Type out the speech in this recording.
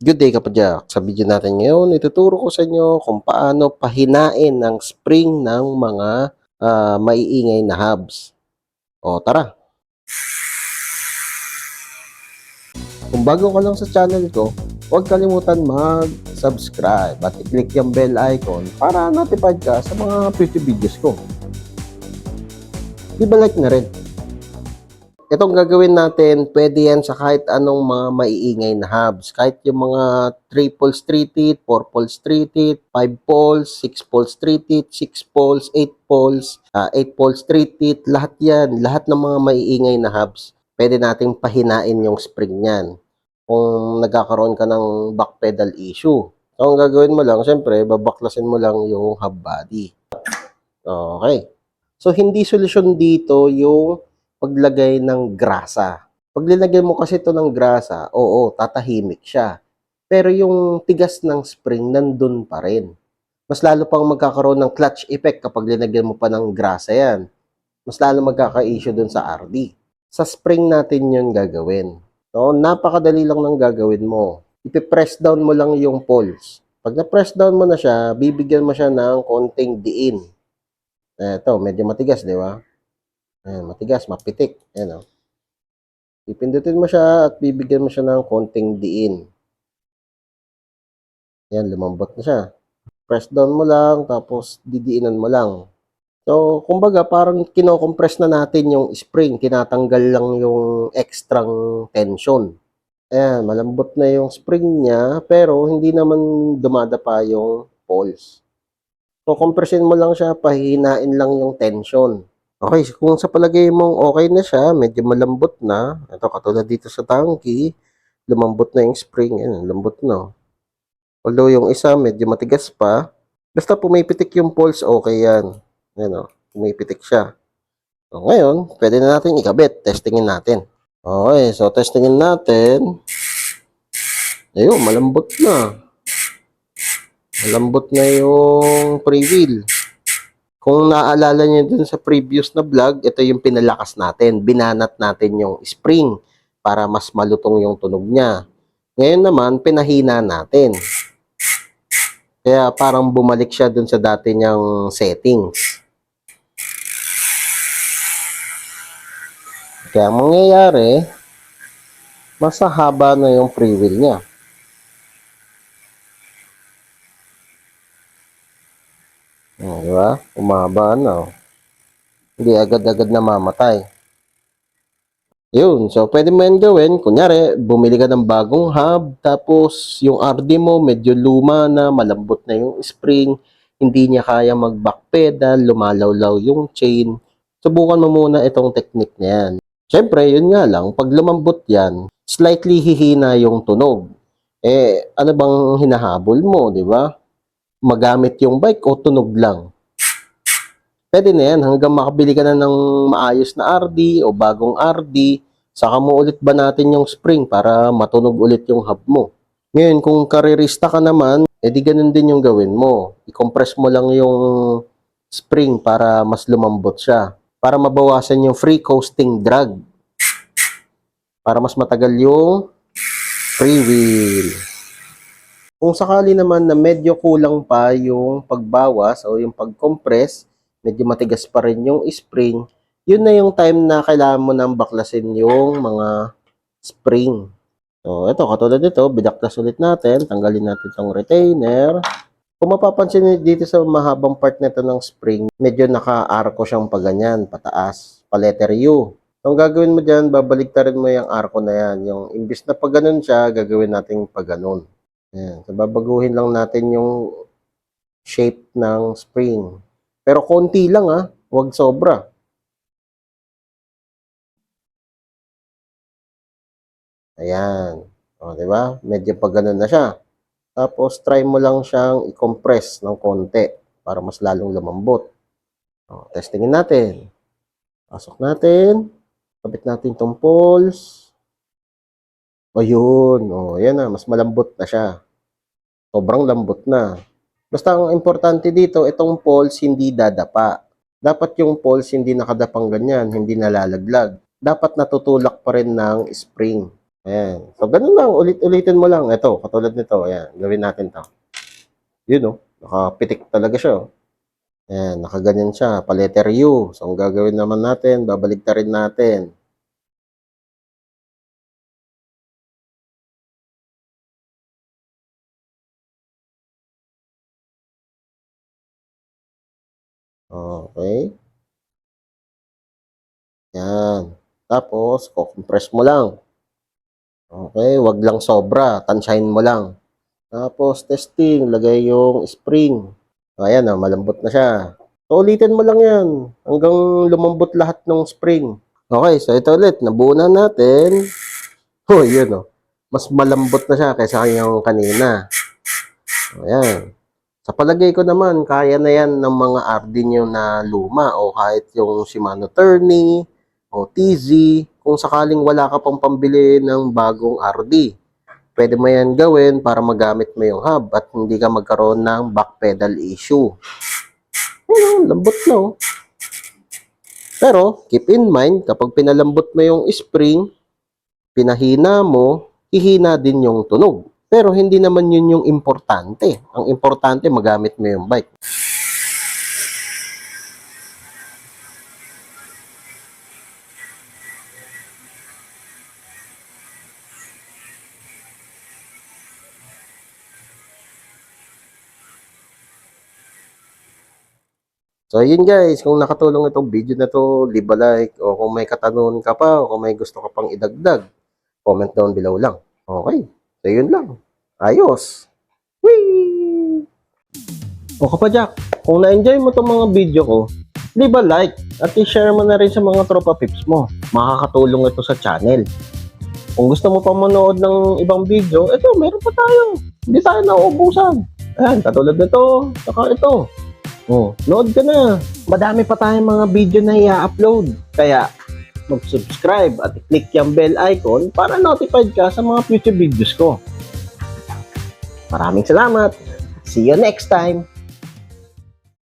Good day kapadyak. Sa video natin ngayon, ituturo ko sa inyo kung paano pahinain ang spring ng mga ah, maiingay na hubs. O tara! Kung bago ka lang sa channel ko, huwag kalimutan mag-subscribe at i-click yung bell icon para notified ka sa mga future videos ko. Di ba like na rin? Itong gagawin natin, pwede yan sa kahit anong mga maiingay na hubs. Kahit yung mga 3 poles 3 teeth, 4 poles 3 teeth, 5 poles, 6 poles 3 teeth, 6 poles, 8 poles, 8 poles 3 teeth, lahat yan, lahat ng mga maiingay na hubs, pwede nating pahinain yung spring niyan. Kung nagkakaroon ka ng back pedal issue. So, ang gagawin mo lang, syempre, babaklasin mo lang yung hub body. Okay. So, hindi solusyon dito yung paglagay ng grasa. Pag mo kasi ito ng grasa, oo, tatahimik siya. Pero yung tigas ng spring nandun pa rin. Mas lalo pang magkakaroon ng clutch effect kapag linagyan mo pa ng grasa yan. Mas lalo magkaka-issue dun sa RD. Sa spring natin yun gagawin. No, napakadali lang ng gagawin mo. Ipipress down mo lang yung poles. Pag na-press down mo na siya, bibigyan mo siya ng konting diin. Eto, medyo matigas, di ba? Ayan, matigas, mapitik. Ayan, oh. Pipindutin mo siya at bibigyan mo siya ng konting diin. Ayan, lumambot na siya. Press down mo lang, tapos didiinan mo lang. So, kumbaga, parang kinocompress na natin yung spring. Tinatanggal lang yung extra tension. Ayan, malambot na yung spring niya, pero hindi naman dumadapa yung poles. So, compressin mo lang siya, pahinain lang yung tension. Okay, kung sa palagay mong okay na siya, medyo malambot na. Ito, katulad dito sa tanky, lumambot na yung spring. Yan, lambot na. Although yung isa, medyo matigas pa. Basta pumipitik yung pulse, okay yan. Yan o, pumipitik siya. So, ngayon, pwede na natin ikabit. Testingin natin. Okay, so testingin natin. Ayun, malambot na. Malambot na yung pre-wheel. Kung naaalala niyo dun sa previous na vlog, ito yung pinalakas natin. Binanat natin yung spring para mas malutong yung tunog niya. Ngayon naman, pinahina natin. Kaya parang bumalik siya dun sa dati niyang settings. Kaya ang mangyayari, mas haba na yung free wheel niya. Oh, di ba? Umaba na. oh. Hindi agad-agad namamatay. Yun. So, pwede mo yan gawin. Kunyari, bumili ka ng bagong hub, tapos yung RD mo medyo luma na, malambot na yung spring, hindi niya kaya mag-back pedal, lumalawlaw yung chain. Subukan mo muna itong technique na yan. Siyempre, yun nga lang, pag lumambot yan, slightly hihina yung tunog. Eh, ano bang hinahabol mo, di ba? magamit yung bike o tunog lang. Pwede na yan hanggang makabili ka na ng maayos na RD o bagong RD, saka mo ulit ba natin yung spring para matunog ulit yung hub mo. Ngayon, kung karirista ka naman, edi ganun din yung gawin mo. I-compress mo lang yung spring para mas lumambot siya. Para mabawasan yung free coasting drag. Para mas matagal yung free wheel. Kung sakali naman na medyo kulang pa yung pagbawas o yung pag-compress, medyo matigas pa rin yung spring, yun na yung time na kailangan mo nang baklasin yung mga spring. So, ito, katulad nito, bidaklas ulit natin, tanggalin natin itong retainer. Kung mapapansin niyo dito sa mahabang part nito ng spring, medyo naka-arco siyang paganyan, pataas, pa letter U. So, ang gagawin mo dyan, babaliktarin mo yung arco na yan. Yung imbis na pag siya, gagawin natin pag ganun. Ayan. So, babaguhin lang natin yung shape ng spring. Pero konti lang ah. Huwag sobra. Ayan. O, di ba? Medyo pag ganun na siya. Tapos, try mo lang siyang i-compress ng konti para mas lalong lumambot. O, testingin natin. Pasok natin. Kabit natin itong poles. Ayun, oh, yan na, mas malambot na siya. Sobrang lambot na. Basta ang importante dito, itong poles hindi dadapa. Dapat yung poles hindi nakadapang ganyan, hindi nalalaglag. Dapat natutulak pa rin ng spring. Ayan. So, ganun lang. Ulit-ulitin mo lang. Ito, katulad nito. Ayan. Gawin natin to. Yun, oh. Nakapitik talaga siya, oh. Ayan. Nakaganyan siya. Paletter U. So, ang gagawin naman natin, babalik rin natin. Okay. Yan. Tapos, compress mo lang. Okay, wag lang sobra. Tansyahin mo lang. Tapos, testing. Lagay yung spring. Ayan, oh, malambot na siya. So, ulitin mo lang yan. Hanggang lumambot lahat ng spring. Okay, so ito ulit. Nabuo na natin. Oh, yun oh. Mas malambot na siya kaysa yung kanina. Ayan. Sa palagay ko naman, kaya na yan ng mga RD na luma o kahit yung Shimano Tourney o TZ kung sakaling wala ka pang pambili ng bagong RD. Pwede mo yan gawin para magamit mo yung hub at hindi ka magkaroon ng back pedal issue. Ayun, lambot na oh. Pero, keep in mind, kapag pinalambot mo yung spring, pinahina mo, hihina din yung tunog. Pero hindi naman yun yung importante. Ang importante, magamit mo yung bike. So, yun guys, kung nakatulong itong video na to, leave a like, o kung may katanungan ka pa, o kung may gusto ka pang idagdag, comment down below lang. Okay, so yun lang. Ayos! Whee! O kapadyak, kung na-enjoy mo itong mga video ko, leave a like at i-share mo na rin sa mga tropa pips mo. Makakatulong ito sa channel. Kung gusto mo pa manood ng ibang video, ito, meron pa tayo. Hindi tayo nauubusan. Ayan, katulad nito, saka ito. Oh, load ka na. Madami pa tayong mga video na i-upload. Kaya, mag-subscribe at i-click yung bell icon para notified ka sa mga future videos ko. Maraming salamat. See you next time.